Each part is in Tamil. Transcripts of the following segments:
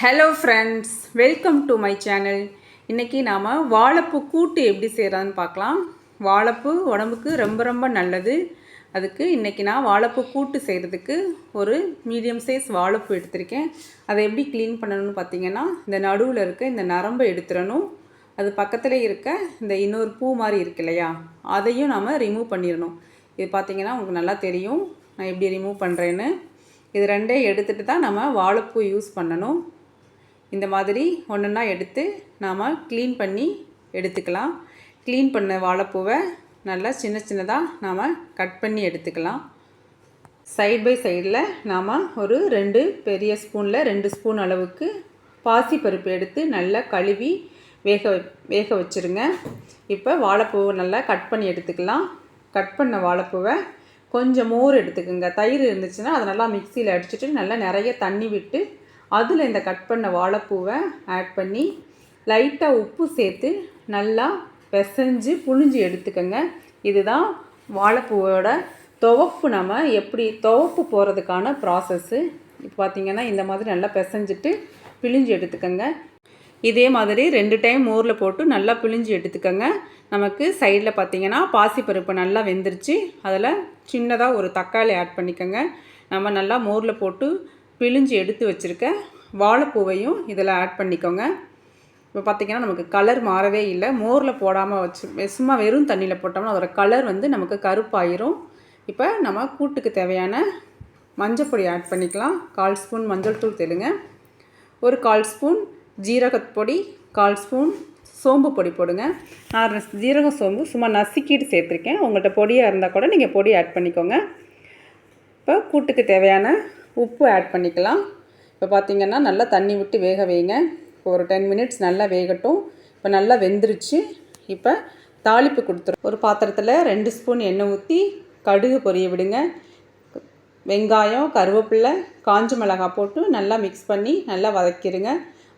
Hello friends welcome to my channel இன்றைக்கி நாம் வாழைப்பூ கூட்டு எப்படி செய்கிறதுன்னு பார்க்கலாம். வாழைப்பூ உடம்புக்கு ரொம்ப ரொம்ப நல்லது. அதுக்கு இன்றைக்கி நான் வாழைப்பூ கூட்டு செய்கிறதுக்கு ஒரு மீடியம் சைஸ் வாழைப்பூ எடுத்திருக்கேன். அதை எப்படி க்ளீன் பண்ணணும்னு பார்த்தீங்கன்னா இந்த நடுவில் இருக்க இந்த நரம்பை எடுத்துடணும். அது பக்கத்தில் இருக்க இந்த இன்னொரு பூ மாதிரி இருக்கு இல்லையா அதையும் நாம் ரிமூவ் பண்ணிடணும். இது பார்த்தீங்கன்னா உங்களுக்கு நல்லா தெரியும். நான் எப்படி ரிமூவ் பண்ணுறேன்னு இது ரெண்டே எடுத்துகிட்டு தான் நம்ம வாழைப்பூ யூஸ் பண்ணணும். இந்த மாதிரி ஒன்றுன்னா எடுத்து நாம் க்ளீன் பண்ணி எடுத்துக்கலாம். க்ளீன் பண்ண வாழைப்பூவை நல்லா சின்ன சின்னதாக நாம் கட் பண்ணி எடுத்துக்கலாம். சைட் பை சைடில் நாம் ஒரு ரெண்டு பெரிய ஸ்பூனில் ரெண்டு ஸ்பூன் அளவுக்கு பாசிப்பருப்பு எடுத்து நல்லா கழுவி வேக வ- வேக வச்சுருங்க. இப்போ வாழைப்பூவை நல்லா கட் பண்ணி எடுத்துக்கலாம். கட் பண்ண வாழைப்பூவை கொஞ்சம் மோர் எடுத்துக்கோங்க. தயிர் இருந்துச்சுன்னா அதை நல்லா மிக்சியில் அடிச்சுட்டு நல்லா நிறைய தண்ணி விட்டு அதில் இந்த கட் பண்ண வாழைப்பூவை ஆட் பண்ணி லைட்டாக உப்பு சேர்த்து நல்லா பிசைஞ்சு புழிஞ்சு எடுத்துக்கோங்க. இதுதான் வாழைப்பூவோட துவப்பு. நம்ம எப்படி துவப்பு போகிறதுக்கான ப்ராசஸ்ஸு இப்போ பார்த்தீங்கன்னா இந்த மாதிரி நல்லா பிசைஞ்சிட்டு பிழிஞ்சு எடுத்துக்கோங்க. இதே மாதிரி ரெண்டு டைம் மோரில் போட்டு நல்லா பிழிஞ்சு எடுத்துக்கோங்க. நமக்கு சைடில் பார்த்தீங்கன்னா பாசிப்பருப்பு நல்லா வெந்துருச்சு. அதில் சின்னதாக ஒரு தக்காளி ஆட் பண்ணிக்கோங்க. நம்ம நல்லா மோரில் போட்டு பிழிஞ்சு எடுத்து வச்சுருக்க வாழைப்பூவையும் இதில் ஆட் பண்ணிக்கோங்க. இப்போ பார்த்திங்கன்னா நமக்கு கலர் மாறவே இல்லை. மோரில் போடாமல் வச்சு சும்மா வெறும் தண்ணியில் போட்டோம்னா அதோட கலர் வந்து நமக்கு கருப்பாயிரும். இப்போ நம்ம கூட்டுக்கு தேவையான மஞ்சப்பொடி ஆட் பண்ணிக்கலாம். கால் ஸ்பூன் மஞ்சள் தூள் தெலுங்க ஒரு கால் ஸ்பூன் ஜீரகத் பொடி கால் ஸ்பூன் சோம்பு பொடி போடுங்க. நான் ஜீரகம் ஜீரக சோம்பு சும்மா நசுக்கிட்டு சேர்த்துருக்கேன். உங்கள்கிட்ட பொடியாக இருந்தால் கூட நீங்கள் பொடி ஆட் பண்ணிக்கோங்க. இப்போ கூட்டுக்கு தேவையான உப்பு ஆட் பண்ணிக்கலாம். இப்போ பார்த்திங்கன்னா நல்லா தண்ணி விட்டு வேக வைங்க. இப்போ ஒரு டென் மினிட்ஸ் நல்லா வேகட்டும். இப்போ நல்லா வெந்துருச்சு. இப்போ தாளிப்பு கொடுத்துரும் ஒரு பாத்திரத்தில் ரெண்டு ஸ்பூன் எண்ணெய் ஊற்றி கடுகு பொரிய விடுங்க. வெங்காயம் கருவேப்பிலை காஞ்ச மிளகாய் போட்டு நல்லா மிக்ஸ் பண்ணி நல்லா வதக்கிடுங்க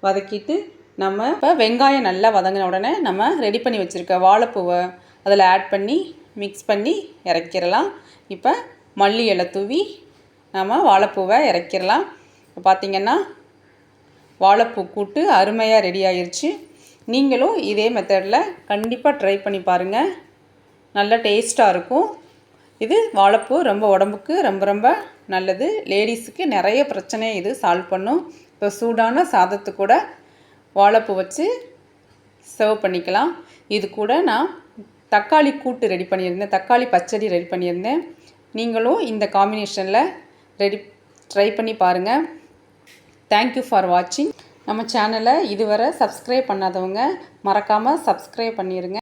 வதக்கிட்டு நம்ம இப்போ வெங்காயம் நல்லா வதங்கின உடனே நம்ம ரெடி பண்ணி வச்சுருக்க வாழைப்பூவை அதில் ஆட் பண்ணி மிக்ஸ் பண்ணி இறக்கிடலாம் இப்போ மல்லி இலை தூவி நம்ம வாழைப்பூவை இறக்கிடலாம். இப்போ பார்த்திங்கன்னா வாழைப்பூ கூட்டு அருமையாக ரெடி ஆயிடுச்சு நீங்களும் இதே மெத்தடில் கண்டிப்பாக ட்ரை பண்ணி பாருங்கள் நல்ல டேஸ்ட்டாக இருக்கும். இது வாழைப்பூ ரொம்ப உடம்புக்கு ரொம்ப ரொம்ப நல்லது. லேடிஸுக்கு நிறைய பிரச்சனை இது சால்வ் பண்ணும். இப்போ சூடான சாதத்து கூட வாழைப்பூ வச்சு சர்வ் பண்ணிக்கலாம். இது கூட நான் தக்காளி கூட்டு ரெடி பண்ணியிருந்தேன். தக்காளி பச்சடி ரெடி பண்ணியிருந்தேன். நீங்களும் இந்த காம்பினேஷனில் ரெடி ட்ரை பண்ணி பாருங்கள் தேங்க்யூ ஃபார் வாட்சிங் நம்ம சேனலை இதுவரை சப்ஸ்கிரைப் பண்ணாதவங்க மறக்காமல் சப்ஸ்கிரைப் பண்ணிடுங்க